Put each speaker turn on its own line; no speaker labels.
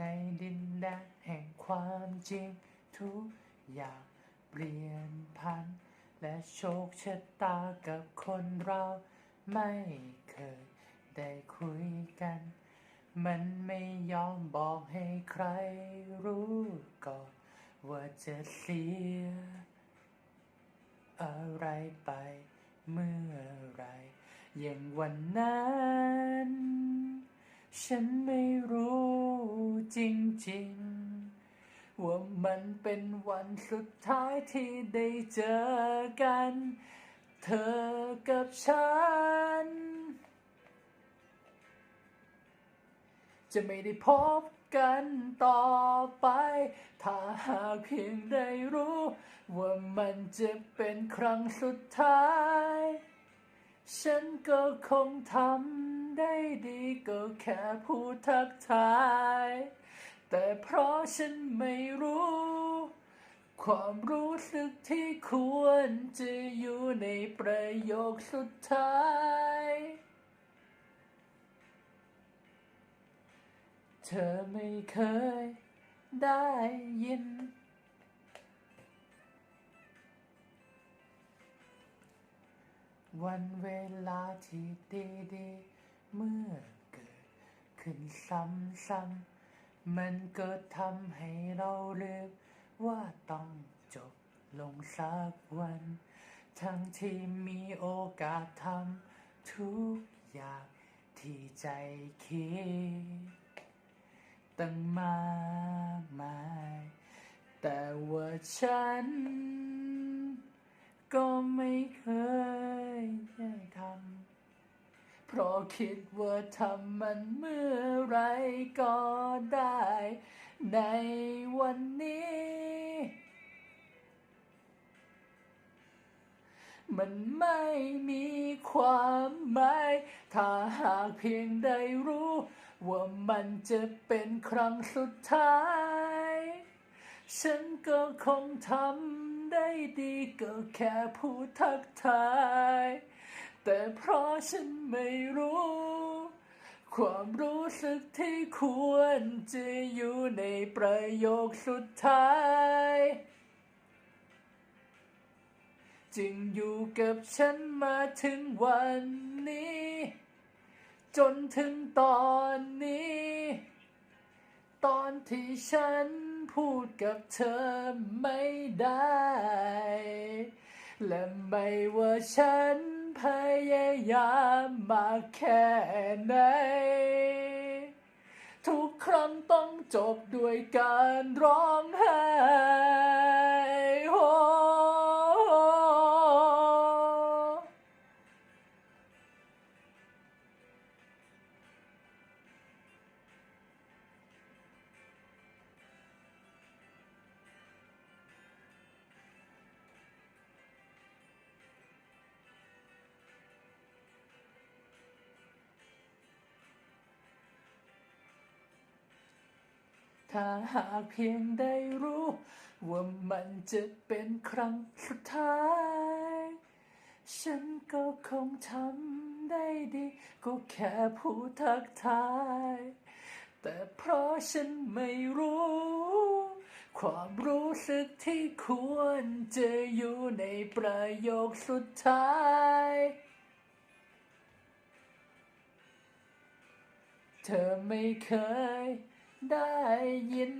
ในดินแดนแห่งความจริง ทุกอย่างเปลี่ยนพัน และโชคชะตากับคนเราไม่เคยได้คุยกัน มันไม่ยอมบอกให้ใครรู้ก่อน ว่าจะเสีย อะไรไปเมื่อไร อย่างวันนั้น ฉันไม่รู้ จริงๆ ว่ามันเป็นวันสุดท้ายที่ได้เจอกัน เธอกับฉัน จะไม่ได้พบกันต่อไป ถ้าหากเพียงได้รู้ ว่ามันจะเป็นครั้งสุดท้าย ฉันก็คงทำ ได้ดีก็แค่พูดทักทาย แต่เพราะฉันไม่รู้ ความรู้สึกที่ควรจะอยู่ในประโยคสุดท้าย เธอไม่เคยได้ยินวันเวลาที่ดีๆ เมื่อเกิดขึ้นซ้ำๆมันก็ทำให้เราลืมว่าต้องจบลงสักวัน ทั้งที่มีโอกาสทำทุกอย่างที่ใจคิดตั้งมากมาย แต่ว่าฉัน ก็ไม่เคย คิดว่าทำมันเมื่อไรก็ได้ ในวันนี้ มันไม่มีความหมาย ถ้าหากเพียงได้รู้ ว่ามันจะเป็นครั้งสุดท้าย ฉันก็คงทำได้ดีก็แค่พูดทักทาย แต่เพราะฉันไม่รู้ ความรู้สึกที่ควรจะอยู่ในประโยคสุดท้าย จึงอยู่กับฉันมาถึงวันนี้ จนถึงตอนนี้ ตอนที่ฉันพูดกับเธอไม่ได้ และไม่ว่าฉัน พยายามมาแค่ไหน ทุกครั้งต้องจบด้วยการร้องไห้ ถ้าหากเพียงได้รู้ ว่ามันจะเป็นครั้งสุดท้าย ฉันก็คงทำได้ดี ก็แค่พูดทักทาย แต่เพราะฉันไม่รู้ ความรู้สึกที่ควรจะอยู่ในประโยคสุดท้ายเธอไม่เคย ได้ยิน